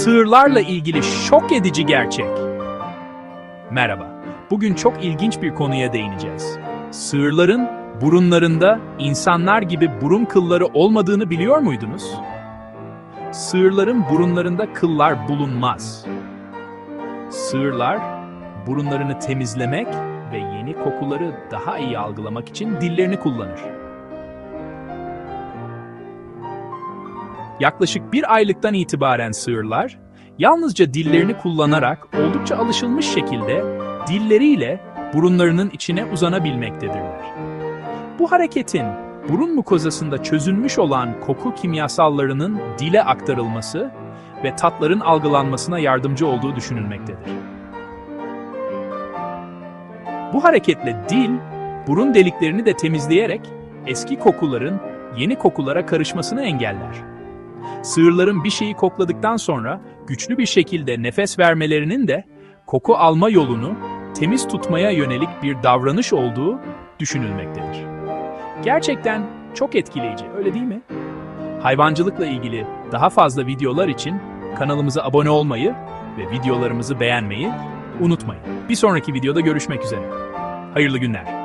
Sığırlarla ilgili şok edici gerçek. Merhaba. Bugün çok ilginç bir konuya değineceğiz. Sığırların burunlarında insanlar gibi burun kılları olmadığını biliyor muydunuz? Sığırların burunlarında kıllar bulunmaz. Sığırlar burunlarını temizlemek ve yeni kokuları daha iyi algılamak için dillerini kullanır. Yaklaşık bir aylıktan itibaren sığırlar, yalnızca dillerini kullanarak oldukça alışılmış şekilde dilleriyle burunlarının içine uzanabilmektedirler. Bu hareketin burun mukozasında çözülmüş olan koku kimyasallarının dile aktarılması ve tatların algılanmasına yardımcı olduğu düşünülmektedir. Bu hareketle dil, burun deliklerini de temizleyerek eski kokuların yeni kokulara karışmasını engeller. Sığırların bir şeyi kokladıktan sonra güçlü bir şekilde nefes vermelerinin de koku alma yolunu temiz tutmaya yönelik bir davranış olduğu düşünülmektedir. Gerçekten çok etkileyici, öyle değil mi? Hayvancılıkla ilgili daha fazla videolar için kanalımıza abone olmayı ve videolarımızı beğenmeyi unutmayın. Bir sonraki videoda görüşmek üzere. Hayırlı günler.